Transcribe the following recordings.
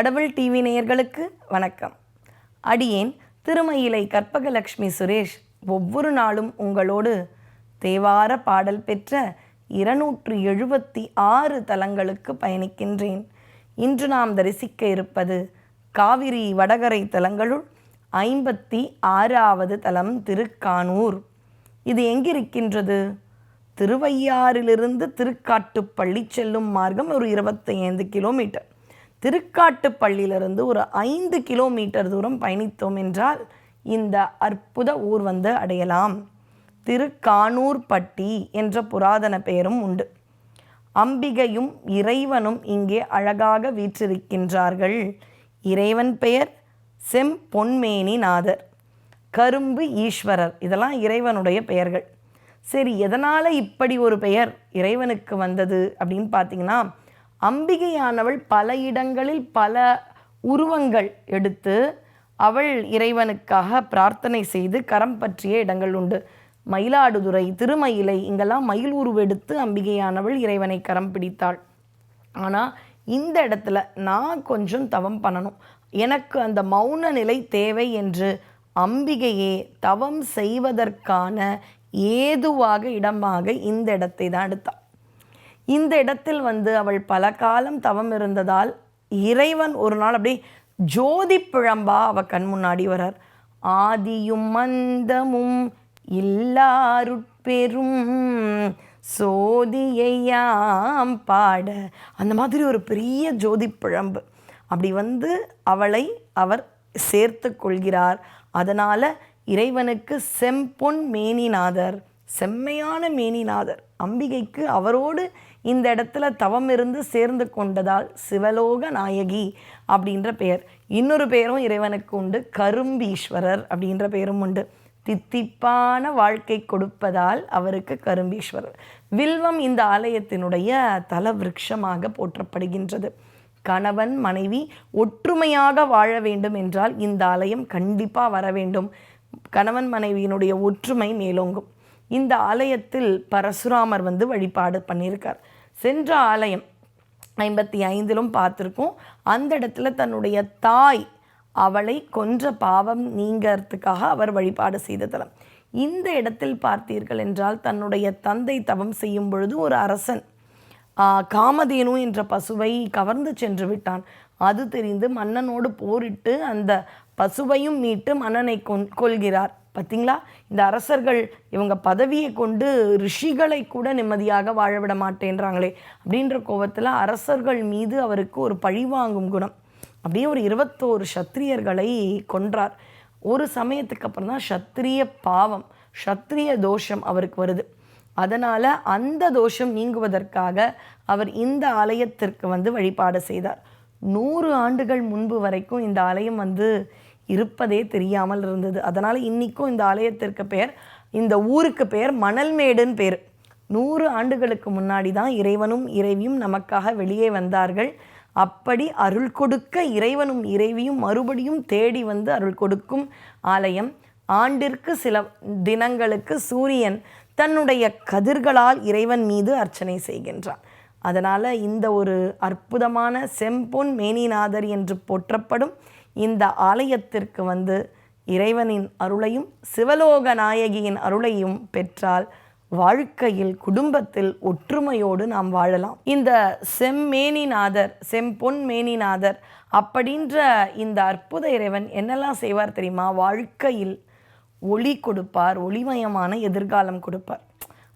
கடவுள் டிவி நேயர்களுக்கு வணக்கம். அடியேன் திருமயிலை கற்பகலக்ஷ்மி சுரேஷ் ஒவ்வொரு நாளும் உங்களோடு தேவார பாடல் பெற்ற இருநூற்று எழுபத்தி ஆறு தலங்களுக்கு பயணிக்கின்றேன். இன்று நாம் தரிசிக்க இருப்பது காவிரி வடகரை தலங்களுள் ஐம்பத்தி ஆறாவது தலம் திருக்கானூர். இது எங்கிருக்கின்றது? திருவையாறிலிருந்து திருக்காட்டுப்பள்ளி செல்லும் மார்க்கம் ஒரு இருபத்தைந்து கிலோமீட்டர். திருக்காட்டுப்பள்ளியிலிருந்து ஒரு ஐந்து கிலோமீட்டர் தூரம் பயணித்தோம் என்றால் இந்த அற்புத ஊர் வந்து அடையலாம். திருக்கானூர்பட்டி என்ற புராதன பெயரும் உண்டு. அம்பிகையும் இறைவனும் இங்கே அழகாக வீற்றிருக்கின்றார்கள். இறைவன் பெயர் செம்பொன்மேனி நாதர். கரும்பு ஈஸ்வரர் இதெல்லாம் இறைவனுடைய பெயர்கள். சரி எதனால் இப்படி ஒரு பெயர் இறைவனுக்கு வந்தது அப்படின்னு பார்த்தீங்கன்னா அம்பிகையானவள் பல இடங்களில் பல உருவங்கள் எடுத்து அவள் இறைவனுக்காக பிரார்த்தனை செய்து கரம் பற்றிய இடங்கள் உண்டு. மயிலாடுதுறை திருமயிலை இங்கெல்லாம் மயில் உருவெடுத்து அம்பிகையானவள் இறைவனை கரம் பிடித்தாள். ஆனால் இந்த இடத்துல நான் கொஞ்சம் தவம் பண்ணணும். எனக்கு அந்த மௌன நிலை தேவை என்று அம்பிகையே தவம் செய்வதற்கான ஏதுவாக இடமாக இந்த இடத்தை தான் எடுத்தாள் இந்த இடத்தில் வந்து அவள் பல காலம் தவம் இருந்ததால் இறைவன் ஒரு நாள் அப்படியே ஜோதி பிழம்பா அவ கண் முன்னாடி வரார். ஆதியும் மந்தமும் இல்லாருட்பெரும் சோதியையாம் பாட அந்த மாதிரி ஒரு பெரிய ஜோதி பிழம்பு. அப்படி வந்து அவளை அவர் சேர்த்து கொள்கிறார். அதனால் இறைவனுக்கு செம்பொன் மேனிநாதர். செம்மையான மேனிநாதர். அம்பிகைக்கு அவரோடு இந்த இடத்துல தவம் இருந்து சேர்ந்து கொண்டதால் சிவலோக நாயகி அப்படின்ற பெயர். இன்னொரு பெயரும் இறைவனுக்கு உண்டு. கரும்பீஸ்வரர் அப்படின்ற பெயரும் உண்டு. தித்திப்பான வாழ்க்கை கொடுப்பதால் அவருக்கு கரும்பீஸ்வரர். வில்வம் இந்த ஆலயத்தினுடைய தல விருட்சமாக போற்றப்படுகின்றது. கணவன் மனைவி ஒற்றுமையாக வாழ வேண்டும் என்றால் இந்த ஆலயம் கண்டிப்பாக வர வேண்டும். கணவன் மனைவியினுடைய ஒற்றுமை மேலோங்கும். இந்த ஆலயத்தில் பரசுராமர் வந்து வழிபாடு பண்ணியிருக்கார். சென்ற ஆலயம் ஐம்பத்தி ஐந்திலும் பார்த்துருக்கோம். அந்த இடத்துல தன்னுடைய தாய் அவளை கொன்ற பாவம் நீங்கிறதுக்காக அவர் வழிபாடு செய்த தலம். இந்த இடத்தில் பார்த்தீர்கள் என்றால் தன்னுடைய தந்தை தவம் செய்யும் பொழுது ஒரு அரசன் காமதேனு என்ற பசுவை கவர்ந்து சென்று விட்டான். அது தெரிந்து மன்னனோடு போரிட்டு அந்த பசுவையும் மீட்டு மன்னனை கொன் கொள்கிறார் பார்த்தீங்களா? இந்த அரசர்கள் இவங்க பதவியை கொண்டு ரிஷிகளை கூட நிம்மதியாக வாழ விட மாட்டேன்றாங்களே அப்படின்ற கோபத்தில் அரசர்கள் மீது அவருக்கு ஒரு பழிவாங்கும் குணம். அப்படியே ஒரு இருபத்தோரு சத்திரியர்களை கொன்றார். ஒரு சமயத்துக்கு அப்புறம் தான் சத்திரிய பாவம் சத்திரிய தோஷம் அவருக்கு வருது. அதனால் அந்த தோஷம் நீங்குவதற்காக அவர் இந்த ஆலயத்திற்கு வந்து வழிபாடு செய்தார். நூறு ஆண்டுகள் முன்பு வரைக்கும் இந்த ஆலயம் வந்து இருப்பதே தெரியாமல் இருந்தது. அதனால் இன்றைக்கும் இந்த ஆலயத்திற்கு பெயர் இந்த ஊருக்கு பெயர் மணல்மேடுன்னு பேர். நூறு ஆண்டுகளுக்கு முன்னாடி தான் இறைவனும் இறைவியும் நமக்காக வெளியே வந்தார்கள். அப்படி அருள் கொடுக்க இறைவனும் இறைவியும் மறுபடியும் தேடி வந்து அருள் கொடுக்கும் ஆலயம். ஆண்டிற்கு சில தினங்களுக்கு சூரியன் தன்னுடைய கதிர்களால் இறைவன் மீது அர்ச்சனை செய்கின்றான். அதனால் இந்த ஒரு அற்புதமான செம்பொன் மேனிநாதர் என்று போற்றப்படும் இந்த ஆலயத்திற்கு வந்து இறைவனின் அருளையும் சிவலோக நாயகியின் அருளையும் பெற்றால் வாழ்க்கையில் குடும்பத்தில் ஒற்றுமையோடு நாம் வாழலாம். இந்த செம்மேனிநாதர் செம்பொன் மேனிநாதர் அப்படின்ற இந்த அற்புத இறைவன் என்னெல்லாம் செய்வார் தெரியுமா? வாழ்க்கையில் ஒளி கொடுப்பார் ஒளிமயமான எதிர்காலம் கொடுப்பார்.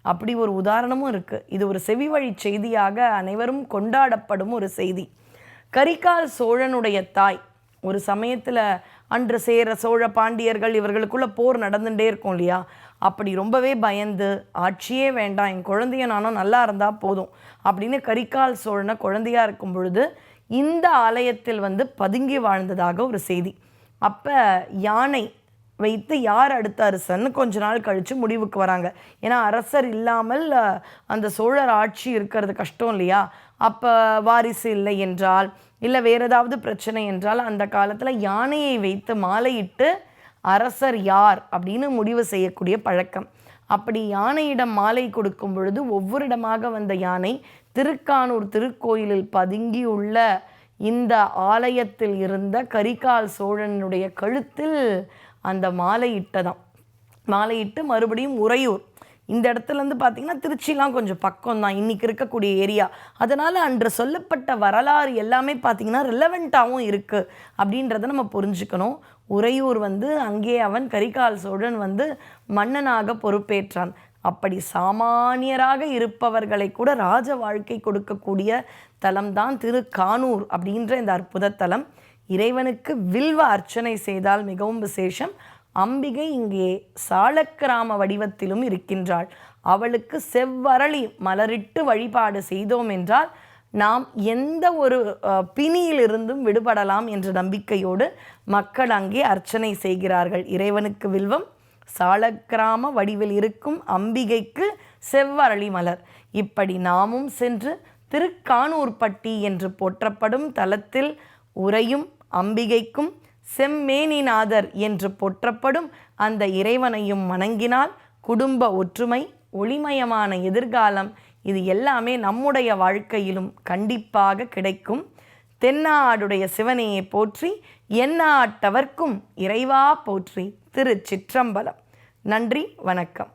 அப்படி ஒரு உதாரணமும் இருக்குது இது ஒரு செவி வழி செய்தியாக அனைவரும் கொண்டாடப்படும் ஒரு செய்தி. கரிகால் சோழனுடைய தாய் ஒரு சமயத்தில் அன்று சேர சோழ பாண்டியர்கள் இவர்களுக்குள்ளே போர் நடந்துகிட்டே இருக்கும் இல்லையா? அப்படி ரொம்பவே பயந்து ஆட்சியே வேண்டாம் என் குழந்தைய நானும் நல்லா இருந்தால் போதும் அப்படின்னு கரிகால் சோழனை குழந்தையாக இருக்கும் பொழுது இந்த ஆலயத்தில் வந்து பதுங்கி வாழ்ந்ததாக ஒரு செய்தி. அப்போ யானை வைத்து யார் அடுத்த அரசன்னு கொஞ்ச நாள் கழித்து முடிவுக்கு வராங்க. ஏன்னா அரசர் இல்லாமல் அந்த சோழர் ஆட்சி இருக்கிறது கஷ்டம் இல்லையா? அப்போ வாரிசு இல்லை என்றால் இல்லை வேறு ஏதாவது பிரச்சனை என்றால் அந்த காலத்தில் யானையை வைத்து மாலையிட்டு அரசர் யார் அப்படின்னு முடிவு செய்யக்கூடிய பழக்கம். அப்படி யானையிடம் மாலை கொடுக்கும் பொழுது ஒவ்வொரு இடமாக வந்த யானை திருக்கானூர் திருக்கோயிலில் பதுங்கி உள்ள இந்த ஆலயத்தில் இருந்த கரிகால் சோழனுடைய கழுத்தில் அந்த மாலை மாலையிட்டு மறுபடியும் உறையூர். இந்த இடத்துல இருந்து பார்த்தீங்கன்னா திருச்சிலாம் கொஞ்சம் பக்கம் தான். இன்றைக்கி இருக்கக்கூடிய ஏரியா அதனால் அன்று சொல்லப்பட்ட வரலாறு எல்லாமே பார்த்தீங்கன்னா ரிலவெண்ட்டாகவும் இருக்குது அப்படின்றத நம்ம புரிஞ்சுக்கணும். உறையூர் வந்து அங்கே அவன் கரிகால் சோழன் வந்து மன்னனாக பொறுப்பேற்றான். அப்படி சாமானியராக இருப்பவர்களை கூட ராஜ வாழ்க்கை கொடுக்கக்கூடிய தலம்தான் திருக்கானூர் அப்படின்ற இந்த அற்புத தலம் இறைவனுக்கு வில்வ அர்ச்சனை செய்தால் மிகவும் விசேஷம். அம்பிகை இங்கே சாலக்கிராம வடிவத்திலும் இருக்கின்றாள். அவளுக்கு செவ்வரளி மலரிட்டு வழிபாடு செய்தோம் என்றால் நாம் எந்த ஒரு பிணியிலிருந்தும் விடுபடலாம் என்ற நம்பிக்கையோடு மக்கள் அங்கே அர்ச்சனை செய்கிறார்கள். இறைவனுக்கு வில்வம் சாலக்கிராம வடிவில் இருக்கும் அம்பிகைக்கு செவ்வரளி மலர். இப்படி நாமும் சென்று திருக்கானூர்பட்டி என்று போற்றப்படும் தலத்தில் உறையும் அம்பிகைக்கும் செம்மேனிநாதர் என்று போற்றப்படும் அந்த இறைவனையும் வணங்கினால் குடும்ப ஒற்றுமை ஒளிமயமான எதிர்காலம் இது எல்லாமே நம்முடைய வாழ்க்கையிலும் கண்டிப்பாக கிடைக்கும். தென்னாடுடைய சிவனையை போற்றி எந்நாட்டவர்க்கும் இறைவா போற்றி. திருச்சிற்றம்பலம். நன்றி வணக்கம்.